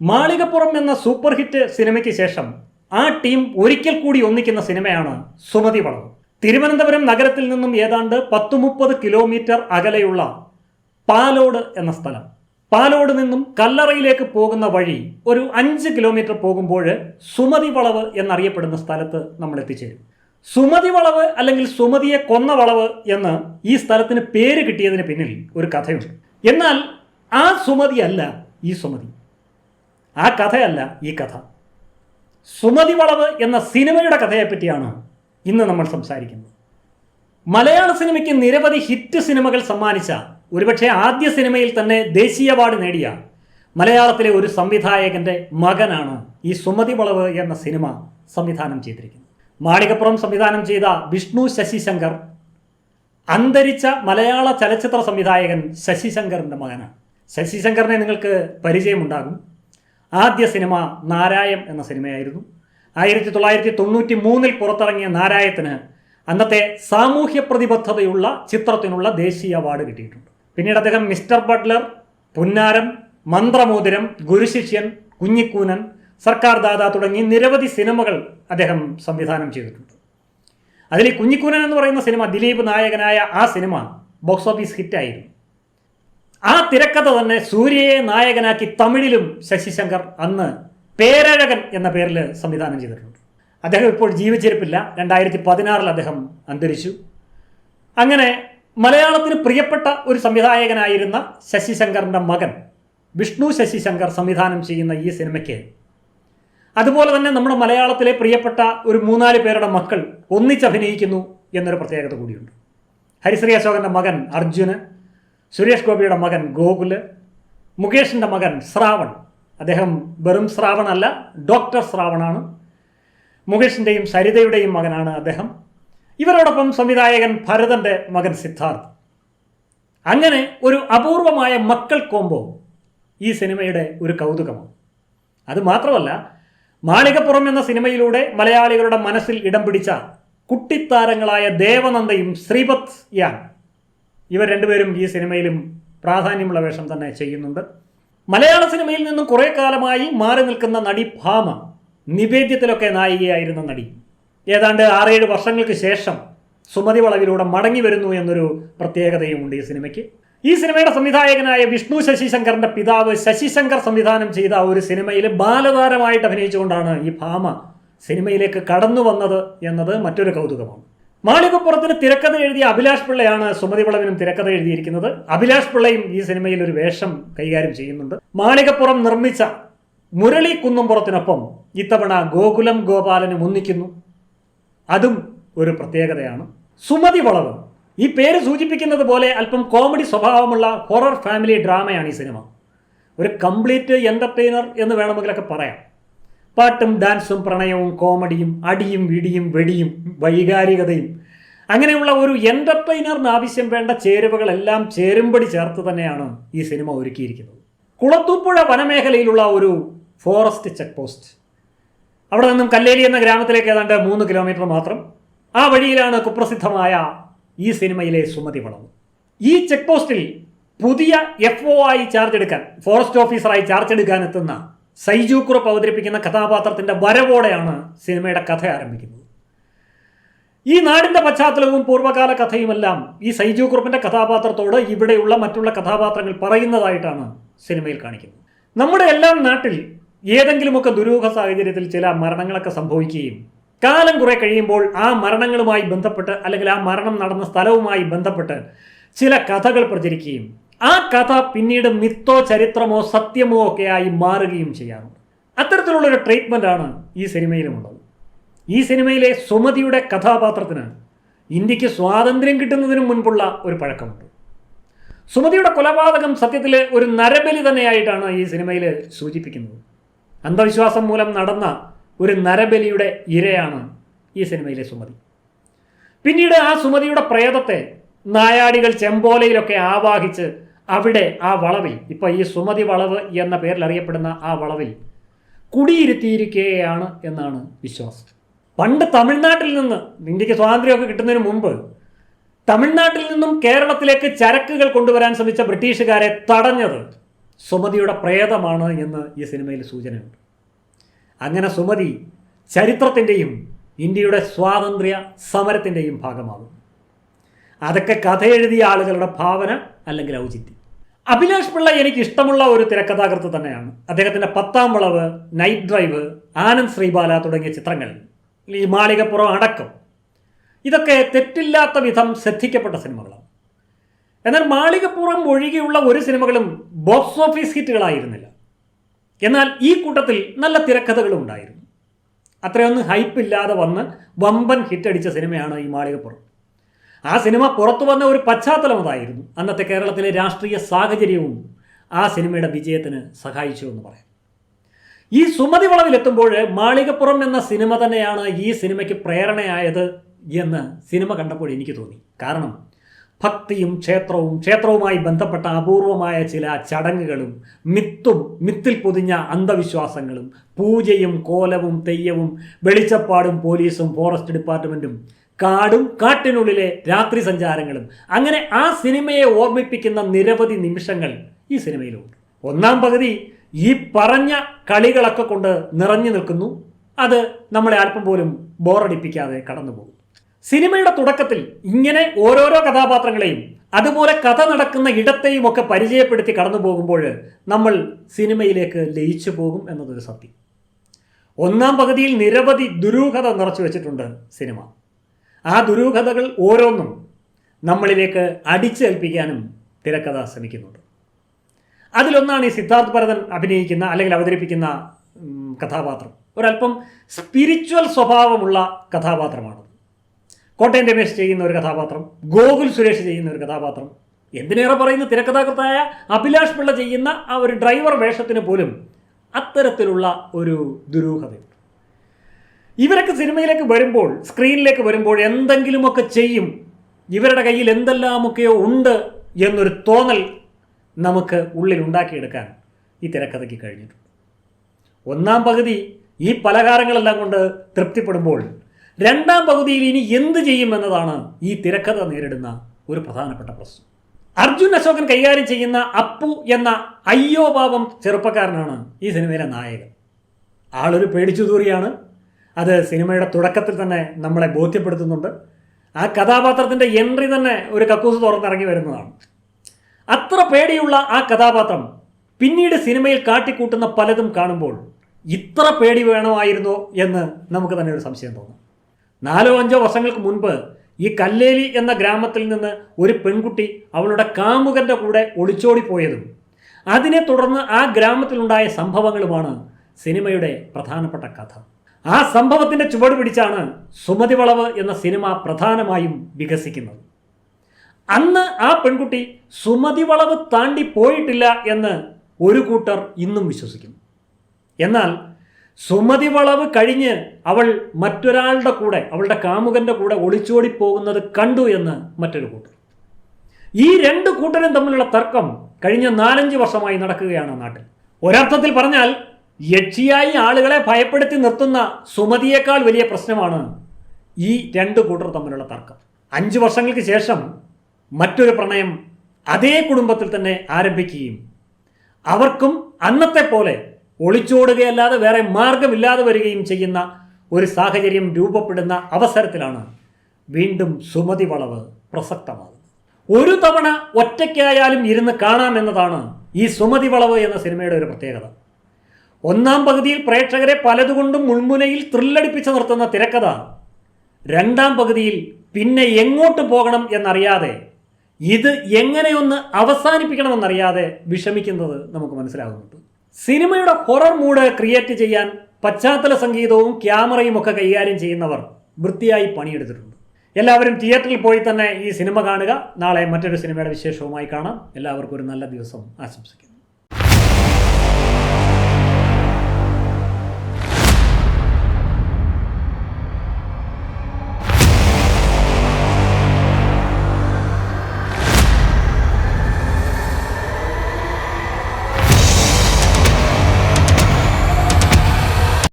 മാളികപ്പുറം എന്ന super hit സിനിമയ്ക്ക് ശേഷം ആ ടീം ഒരിക്കൽ കൂടി ഒന്നിക്കുന്ന സിനിമയാണ് സുമതി വളവ്. തിരുവനന്തപുരം നഗരത്തിൽ നിന്നും ഏതാണ്ട് പത്ത് മുപ്പത് കിലോമീറ്റർ അകലെയുള്ള പാലോട് എന്ന സ്ഥലം. പാലോട് നിന്നും കല്ലറയിലേക്ക് പോകുന്ന വഴി ഒരു അഞ്ച് കിലോമീറ്റർ പോകുമ്പോൾ സുമതി വളവ് എന്നറിയപ്പെടുന്ന സ്ഥലത്ത് നമ്മൾ എത്തിച്ചേരും. സുമതി വളവ് അല്ലെങ്കിൽ സുമതിയെ കൊന്ന വളവ് എന്ന് ഈ സ്ഥലത്തിന് പേര് കിട്ടിയതിന് പിന്നിൽ ഒരു കഥയുണ്ട്. എന്നാൽ ആ സുമതി അല്ല ഈ സുമതി. ആ കഥയല്ല ഈ കഥ. സുമതി വളവ് എന്ന സിനിമയുടെ കഥയെപ്പറ്റിയാണ് ഇന്ന് നമ്മൾ സംസാരിക്കുന്നത്. മലയാള സിനിമയ്ക്ക് നിരവധി ഹിറ്റ് സിനിമകൾ സമ്മാനിച്ച ഒരുപക്ഷെ ആദ്യ സിനിമയിൽ തന്നെ ദേശീയ അവാർഡ് നേടിയ മലയാളത്തിലെ ഒരു സംവിധായകന്റെ മകനാണ് ഈ സുമതി വളവ് എന്ന സിനിമ സംവിധാനം ചെയ്തിരിക്കുന്നത്. മാളികപ്പുറം സംവിധാനം ചെയ്ത വിഷ്ണു ശശിശങ്കർ അന്തരിച്ച മലയാള ചലച്ചിത്ര സംവിധായകൻ ശശിശങ്കറിന്റെ മകനാണ്. ശശിശങ്കറിനെ നിങ്ങൾക്ക് പരിചയമുണ്ടാകും. ആദ്യ സിനിമ നാരായം എന്ന സിനിമയായിരുന്നു. ആയിരത്തി തൊള്ളായിരത്തി തൊണ്ണൂറ്റി മൂന്നിൽ പുറത്തിറങ്ങിയ നാരായത്തിന് അന്നത്തെ സാമൂഹ്യ പ്രതിബദ്ധതയുള്ള ചിത്രത്തിനുള്ള ദേശീയ അവാർഡ് കിട്ടിയിട്ടുണ്ട്. പിന്നീട് അദ്ദേഹം മിസ്റ്റർ ബട്ട്ലർ പുന്നാരം മന്ത്രമോതിരം ഗുരുശിഷ്യൻ കുഞ്ഞിക്കൂനൻ സർക്കാർ ദാദ തുടങ്ങി നിരവധി സിനിമകൾ അദ്ദേഹം സംവിധാനം ചെയ്തിട്ടുണ്ട്. അതിൽ കുഞ്ഞിക്കൂനൻ എന്ന് പറയുന്ന സിനിമ ദിലീപ് നായകനായ ആ സിനിമ ബോക്സ് ഓഫീസ് ഹിറ്റായിരുന്നു. ആ തിരക്കഥ തന്നെ സൂര്യയെ നായകനാക്കി തമിഴിലും ശശിശങ്കർ അന്ന് പേരഴകൻ എന്ന പേരിൽ സംവിധാനം ചെയ്തിട്ടുണ്ട്. അദ്ദേഹം ഇപ്പോൾ ജീവിച്ചിരിപ്പില്ല. രണ്ടായിരത്തി പതിനാറിൽ അദ്ദേഹം അന്തരിച്ചു. അങ്ങനെ മലയാളത്തിന് പ്രിയപ്പെട്ട ഒരു സംവിധായകനായിരുന്ന ശശിശങ്കറിന്റെ മകൻ വിഷ്ണു ശശിശങ്കർ സംവിധാനം ചെയ്യുന്ന ഈ സിനിമയ്ക്ക് അതുപോലെ തന്നെ നമ്മുടെ മലയാളത്തിലെ പ്രിയപ്പെട്ട ഒരു മൂന്നാൽ പേരുടെ മക്കൾ ഒന്നിച്ചഭിനയിക്കുന്നു എന്നൊരു പ്രത്യേകത കൂടിയുണ്ട്. ഹരിശ്രീ അശോകന്റെ മകൻ അർജുന് സുരേഷ് ഗോപിയുടെ മകൻ ഗോകുൽ മുകേഷിന്റെ മകൻ ശ്രാവൺ. അദ്ദേഹം വെറും ശ്രാവണല്ല ഡോക്ടർ ശ്രാവണാണ്. മുകേഷിന്റെയും സരിതയുടെയും മകനാണ് അദ്ദേഹം. ഇവരോടൊപ്പം സംവിധായകൻ ഭരതന്റെ മകൻ സിദ്ധാർത്ഥ്. അങ്ങനെ ഒരു അപൂർവമായ മക്കൾ കോംബോ ഈ സിനിമയുടെ ഒരു കൗതുകമാണ്. അത് മാത്രമല്ല മാളികപ്പുറം എന്ന സിനിമയിലൂടെ മലയാളികളുടെ മനസ്സിൽ ഇടം പിടിച്ച കുട്ടിത്താരങ്ങളായ ദേവനന്ദയും ശ്രീപത് യാൻ. ഇവർ രണ്ടുപേരും ഈ സിനിമയിലും പ്രാധാന്യമുള്ള വേഷം തന്നെ ചെയ്യുന്നുണ്ട്. മലയാള സിനിമയിൽ നിന്നും കുറേ കാലമായി മാറി നിൽക്കുന്ന നടി ഭാമ നിവേദ്യത്തിലൊക്കെ നായികയായിരുന്ന നടി. ഏതാണ്ട് ആറേഴ് വർഷങ്ങൾക്ക് ശേഷം സുമതി വളവിലൂടെ മടങ്ങി വരുന്നു എന്നൊരു പ്രത്യേകതയുമുണ്ട് ഈ സിനിമയ്ക്ക്. ഈ സിനിമയുടെ സംവിധായകനായ വിഷ്ണു ശശിശങ്കറിന്റെ പിതാവ് ശശിശങ്കർ സംവിധാനം ചെയ്ത ഒരു സിനിമയിൽ ബാലതാരമായിട്ട് അഭിനയിച്ചുകൊണ്ടാണ് ഈ ഭാമ സിനിമയിലേക്ക് കടന്നു വന്നത് എന്നത് മറ്റൊരു കൗതുകമാണ്. മാളികപ്പുറത്തിന് തിരക്കഥ എഴുതിയ അഭിലാഷ് പിള്ളയാണ് സുമതി വളവിനും തിരക്കഥ എഴുതിയിരിക്കുന്നത്. അഭിലാഷ് പിള്ളയും ഈ സിനിമയിൽ ഒരു വേഷം കൈകാര്യം ചെയ്യുന്നുണ്ട്. മാളികപ്പുറം നിർമ്മിച്ച മുരളി കുന്നുംപുറത്തിനൊപ്പം ഇത്തവണ ഗോകുലം ഗോപാലനും ഒന്നിക്കുന്നു. അതും ഒരു പ്രത്യേകതയാണ്. സുമതി വളവ്. ഈ പേര് സൂചിപ്പിക്കുന്നത് പോലെ അല്പം കോമഡി സ്വഭാവമുള്ള ഹൊറർ ഫാമിലി ഡ്രാമയാണ് ഈ സിനിമ. ഒരു കംപ്ലീറ്റ് എന്റർടൈനർ എന്ന് വേണമെങ്കിലൊക്കെ പറയാം. പാട്ടും ഡാൻസും പ്രണയവും കോമഡിയും അടിയും ഇടിയും വെടിയും വൈകാരികതയും. അങ്ങനെയുള്ള ഒരു എന്റർടൈനറിന് ആവശ്യം വേണ്ട ചേരുവകളെല്ലാം ചേരുമ്പടി ചേർത്ത് തന്നെയാണ് ഈ സിനിമ ഒരുക്കിയിരിക്കുന്നത്. കുളത്തൂപ്പുഴ വനമേഖലയിലുള്ള ഒരു ഫോറസ്റ്റ് ചെക്ക് പോസ്റ്റ് അവിടെ നിന്നും കല്ലേലി എന്ന ഗ്രാമത്തിലേക്ക് ഏതാണ്ട് മൂന്ന് കിലോമീറ്റർ മാത്രം. ആ വഴിയിലാണ് കുപ്രസിദ്ധമായ ഈ സിനിമയിലെ സുമതി വളവ് ഈ ചെക്ക് പോസ്റ്റിൽ പുതിയ എഫ് ഒ ആയി ചാർജ് എടുക്കാൻ ഫോറസ്റ്റ് ഓഫീസറായി ചാർജ് എടുക്കാൻ എത്തുന്ന സൈജു കുറുപ്പ് അവതരിപ്പിക്കുന്ന കഥാപാത്രത്തിന്റെ വരവോടെയാണ് സിനിമയുടെ കഥ ആരംഭിക്കുന്നത്. ഈ നാടിന്റെ പശ്ചാത്തലവും പൂർവകാല കഥയുമെല്ലാം ഈ സൈജു കുറുപ്പിന്റെ കഥാപാത്രത്തോട് ഇവിടെയുള്ള മറ്റുള്ള കഥാപാത്രങ്ങൾ പറയുന്നതായിട്ടാണ് സിനിമയിൽ കാണിക്കുന്നത്. നമ്മുടെ എല്ലാ നാട്ടിൽ ഏതെങ്കിലുമൊക്കെ ദുരൂഹ സാഹചര്യത്തിൽ ചില മരണങ്ങളൊക്കെ സംഭവിക്കുകയും കാലം കുറെ കഴിയുമ്പോൾ ആ മരണങ്ങളുമായി ബന്ധപ്പെട്ട് അല്ലെങ്കിൽ ആ മരണം നടന്ന സ്ഥലവുമായി ബന്ധപ്പെട്ട് ചില കഥകൾ പ്രചരിക്കുകയും ആ കഥ പിന്നീട് മിത്തോ ചരിത്രമോ സത്യമോ ഒക്കെ ആയി മാറുകയും ചെയ്യാറുണ്ട്. അത്തരത്തിലുള്ളൊരു ട്രീറ്റ്മെന്റ് ആണ് ഈ സിനിമയിലുമുള്ളത്. ഈ സിനിമയിലെ സുമതിയുടെ കഥാപാത്രത്തിന് ഇന്ത്യയ്ക്ക് സ്വാതന്ത്ര്യം കിട്ടുന്നതിന് മുൻപുള്ള ഒരു പഴക്കമുണ്ട്. സുമതിയുടെ കൊലപാതകം സത്യത്തിൽ ഒരു നരബലി തന്നെയായിട്ടാണ് ഈ സിനിമയിൽ സൂചിപ്പിക്കുന്നത്. അന്ധവിശ്വാസം മൂലം നടന്ന ഒരു നരബലിയുടെ ഇരയാണ് ഈ സിനിമയിലെ സുമതി. പിന്നീട് ആ സുമതിയുടെ പ്രേതത്തെ നായാടികൾ ചെമ്പോലയിലൊക്കെ ആവാഹിച്ച് അവിടെ ആ വളവിൽ ഇപ്പോൾ ഈ സുമതി വളവ് എന്ന പേരിൽ അറിയപ്പെടുന്ന ആ വളവിൽ കുടിയിരുത്തിയിരിക്കുകയാണ് എന്നാണ് വിശ്വാസം. പണ്ട് തമിഴ്നാട്ടിൽ നിന്ന് ഇന്ത്യയ്ക്ക് സ്വാതന്ത്ര്യമൊക്കെ കിട്ടുന്നതിന് മുമ്പ് തമിഴ്നാട്ടിൽ നിന്നും കേരളത്തിലേക്ക് ചരക്കുകൾ കൊണ്ടുവരാൻ ശ്രമിച്ച ബ്രിട്ടീഷുകാരെ തടഞ്ഞത് സുമതിയുടെ പ്രേതമാണ് എന്ന് ഈ സിനിമയിൽ സൂചനയുണ്ട്. അങ്ങനെ സുമതി ചരിത്രത്തിന്റെയും ഇന്ത്യയുടെ സ്വാതന്ത്ര്യ സമരത്തിന്റെയും ഭാഗമാകും അതൊക്കെ കഥ എഴുതിയ ആളുകളുടെ ഭാവന അല്ലെങ്കിൽ ഔചിത്യം. അഭിലാഷ് പിള്ള എനിക്ക് ഇഷ്ടമുള്ള ഒരു തിരക്കഥാകൃത്ത് തന്നെയാണ്. അദ്ദേഹത്തിന്റെ പത്താം വളവ് നൈറ്റ് ഡ്രൈവ് ആനന്ദ് ശ്രീബാല തുടങ്ങിയ ചിത്രങ്ങൾ. ഈ മാളികപ്പുറം അടക്കം. ഇതൊക്കെ തെറ്റില്ലാത്ത വിധം ശ്രദ്ധിക്കപ്പെട്ട സിനിമകളാണ്. എന്നാൽ മാളികപ്പുറം ഒഴികെയുള്ള ഒരു സിനിമകളും ബോക്സ് ഓഫീസ് ഹിറ്റുകളായിരുന്നില്ല. എന്നാൽ ഈ കൂട്ടത്തിൽ നല്ല തിരക്കഥകളും ഉണ്ടായിരുന്നു. അത്രയൊന്നും ഹൈപ്പില്ലാതെ വന്ന് വമ്പൻ ഹിറ്റടിച്ച സിനിമയാണ് ഈ മാളികപ്പുറം. ആ സിനിമ പുറത്തു വന്ന ഒരു പശ്ചാത്തലം അതായിരുന്നു. അന്നത്തെ കേരളത്തിലെ രാഷ്ട്രീയ സാഹചര്യവും ആ സിനിമയുടെ വിജയത്തിന് സഹായിച്ചു എന്ന് പറയാം. ഈ സുമതി വളവിലെത്തുമ്പോൾ മാളികപ്പുറം എന്ന സിനിമ തന്നെയാണ് ഈ സിനിമയ്ക്ക് പ്രേരണയായത് എന്ന് സിനിമ കണ്ടപ്പോൾ എനിക്ക് തോന്നി. കാരണം ഭക്തിയും ക്ഷേത്രവും ക്ഷേത്രവുമായി ബന്ധപ്പെട്ട അപൂർവമായ ചില ചടങ്ങുകളും മിത്തും മിത്തിൽ പൊതിഞ്ഞ അന്ധവിശ്വാസങ്ങളും പൂജയും കോലവും തെയ്യവും വെളിച്ചപ്പാടും പോലീസും ഫോറസ്റ്റ് ഡിപ്പാർട്ട്മെന്റും കാടും കാട്ടിനുള്ളിലെ രാത്രി സഞ്ചാരങ്ങളും. അങ്ങനെ ആ സിനിമയെ ഓർമ്മിപ്പിക്കുന്ന നിരവധി നിമിഷങ്ങൾ ഈ സിനിമയിലുണ്ട്. ഒന്നാം പകുതി ഈ പറഞ്ഞ കളികളൊക്കെ കൊണ്ട് നിറഞ്ഞു നിൽക്കുന്നു. അത് നമ്മളെ അല്പം പോലും ബോറടിപ്പിക്കാതെ കടന്നുപോകും സിനിമയുടെ തുടക്കത്തിൽ ഇങ്ങനെ ഓരോരോ കഥാപാത്രങ്ങളെയും അതുപോലെ കഥ നടക്കുന്ന ഇടത്തെയും ഒക്കെ പരിചയപ്പെടുത്തി കടന്നു പോകുമ്പോൾ നമ്മൾ സിനിമയിലേക്ക് ലയിച്ചു പോകും എന്നതൊരു സത്യം. ഒന്നാം പകുതിയിൽ നിരവധി ദുരൂഹത നിറച്ചു വെച്ചിട്ടുണ്ട് സിനിമ. ആ ദുരൂഹതകൾ ഓരോന്നും നമ്മളിലേക്ക് അടിച്ചേൽപ്പിക്കാനും തിരക്കഥ ശ്രമിക്കുന്നുണ്ട്. അതിലൊന്നാണ് ഈ സിദ്ധാർത്ഥ് ഭരതൻ അഭിനയിക്കുന്ന അല്ലെങ്കിൽ അവതരിപ്പിക്കുന്ന കഥാപാത്രം. ഒരല്പം സ്പിരിച്വൽ സ്വഭാവമുള്ള കഥാപാത്രമാണ് കോട്ടയം രമേശ് ചെയ്യുന്ന ഒരു കഥാപാത്രം ഗോകുൽ സുരേഷ് ചെയ്യുന്ന ഒരു കഥാപാത്രം എന്തിനേറെ പറയുന്ന? തിരക്കഥാകൃത്തായ അഭിലാഷ് പിള്ള ചെയ്യുന്ന ആ ഒരു ഡ്രൈവർ വേഷത്തിന് പോലും അത്തരത്തിലുള്ള ഒരു ദുരൂഹതയുണ്ട് ഇവരൊക്കെ സിനിമയിലേക്ക് വരുമ്പോൾ സ്ക്രീനിലേക്ക് വരുമ്പോൾ എന്തെങ്കിലുമൊക്കെ ചെയ്യും. ഇവരുടെ കയ്യിൽ എന്തെല്ലാമൊക്കെയോ ഉണ്ട് എന്നൊരു തോന്നൽ നമുക്ക് ഉള്ളിൽ ഉണ്ടാക്കിയെടുക്കാൻ ഈ തിരക്കഥയ്ക്ക് കഴിഞ്ഞിട്ടുണ്ട്. ഒന്നാം പകുതി ഈ പലഹാരങ്ങളെല്ലാം കൊണ്ട് തൃപ്തിപ്പെടുമ്പോൾ രണ്ടാം പകുതിയിൽ ഇനി എന്ത് ചെയ്യും എന്നതാണ് ഈ തിരക്കഥ നേരിടുന്ന ഒരു പ്രധാനപ്പെട്ട പ്രശ്നം. അർജുൻ അശോകൻ കൈകാര്യം ചെയ്യുന്ന അപ്പു എന്ന അയ്യോ പാപം ചെറുപ്പക്കാരനാണ് ഈ സിനിമയിലെ നായകൻ. ആളൊരു പേടിച്ചു തൂറിയാണ്. അത് സിനിമയുടെ തുടക്കത്തിൽ തന്നെ നമ്മളെ ബോധ്യപ്പെടുത്തുന്നുണ്ട്. ആ കഥാപാത്രത്തിന്റെ എൻട്രി തന്നെ ഒരു കക്കൂസ് തുറന്നിറങ്ങി വരുന്നതാണ്. അത്ര പേടിയുള്ള ആ കഥാപാത്രം പിന്നീട് സിനിമയിൽ കാട്ടിക്കൂട്ടുന്ന പലതും കാണുമ്പോൾ ഇത്ര പേടി വേണമായിരുന്നോ എന്ന് നമുക്ക് തന്നെ ഒരു സംശയം തോന്നും. നാലോ അഞ്ചോ വർഷങ്ങൾക്ക് മുൻപ് ഈ കല്ലേലി എന്ന ഗ്രാമത്തിൽ നിന്ന് ഒരു പെൺകുട്ടി അവളുടെ കാമുകന്റെ കൂടെ ഒളിച്ചോടിപ്പോയതും അതിനെ തുടർന്ന് ആ ഗ്രാമത്തിലുണ്ടായ സംഭവങ്ങളുമാണ് സിനിമയുടെ പ്രധാനപ്പെട്ട കഥ. ആ സംഭവത്തിന്റെ ചുവട് പിടിച്ചാണ് സുമതി വളവ് എന്ന സിനിമ പ്രധാനമായും വികസിക്കുന്നത്. അന്ന് ആ പെൺകുട്ടി സുമതി വളവ് താണ്ടി പോയിട്ടില്ല എന്ന് ഒരു കൂട്ടർ ഇന്നും വിശ്വസിക്കുന്നു. എന്നാൽ സുമതി വളവ് കഴിഞ്ഞ് അവൾ മറ്റൊരാളുടെ കൂടെ അവളുടെ കാമുകന്റെ കൂടെ ഒളിച്ചോടി പോകുന്നത് കണ്ടു എന്ന് മറ്റൊരു കൂട്ടർ. ഈ രണ്ട് കൂട്ടരും തമ്മിലുള്ള തർക്കം കഴിഞ്ഞ നാലഞ്ച് വർഷമായി നടക്കുകയാണ് നാട്ടിൽ. ഒരർത്ഥത്തിൽ പറഞ്ഞാൽ യക്ഷിയായി ആളുകളെ ഭയപ്പെടുത്തി നിർത്തുന്ന സുമതിയേക്കാൾ വലിയ പ്രശ്നമാണ് ഈ രണ്ട് കൂട്ടർ തമ്മിലുള്ള തർക്കം. അഞ്ച് വർഷങ്ങൾക്ക് ശേഷം മറ്റൊരു പ്രണയം അതേ കുടുംബത്തിൽ തന്നെ ആരംഭിക്കുകയും അവർക്കും അന്നത്തെ പോലെ ഒളിച്ചോടുകയല്ലാതെ വേറെ മാർഗമില്ലാതെ വരികയും ചെയ്യുന്ന ഒരു സാഹചര്യം രൂപപ്പെടുന്ന അവസരത്തിലാണ് വീണ്ടും സുമതി വളവ് പ്രസക്തമാകുന്നത്. ഒരു തവണ ഒറ്റയ്ക്കായാലും ഇരുന്ന് കാണാമെന്നതാണ് ഈ സുമതി വളവ് എന്ന സിനിമയുടെ ഒരു പ്രത്യേകത. ഒന്നാം പകുതിയിൽ പ്രേക്ഷകരെ പലതുകൊണ്ടും മുൾമുനയിൽ ത്രില്ലടിപ്പിച്ച് നിർത്തുന്ന തിരക്കഥ. രണ്ടാം പകുതിയിൽ പിന്നെ എങ്ങോട്ട് പോകണം എന്നറിയാതെ ഇത് എങ്ങനെയൊന്ന് അവസാനിപ്പിക്കണമെന്നറിയാതെ വിഷമിക്കുന്നത് നമുക്ക് മനസ്സിലാകുന്നുണ്ട്. സിനിമയുടെ ഹൊറർ മൂഡ് ക്രിയേറ്റ് ചെയ്യാൻ പശ്ചാത്തല സംഗീതവും ക്യാമറയും ഒക്കെ കൈകാര്യം ചെയ്യുന്നവർ വൃത്തിയായി പണിയെടുത്തിട്ടുണ്ട്. എല്ലാവരും തിയേറ്ററിൽ പോയി തന്നെ ഈ സിനിമ കാണുക. നാളെ മറ്റൊരു സിനിമയുടെ വിശേഷവുമായി കാണാം. എല്ലാവർക്കും ഒരു നല്ല ദിവസം ആശംസിക്കുന്നു.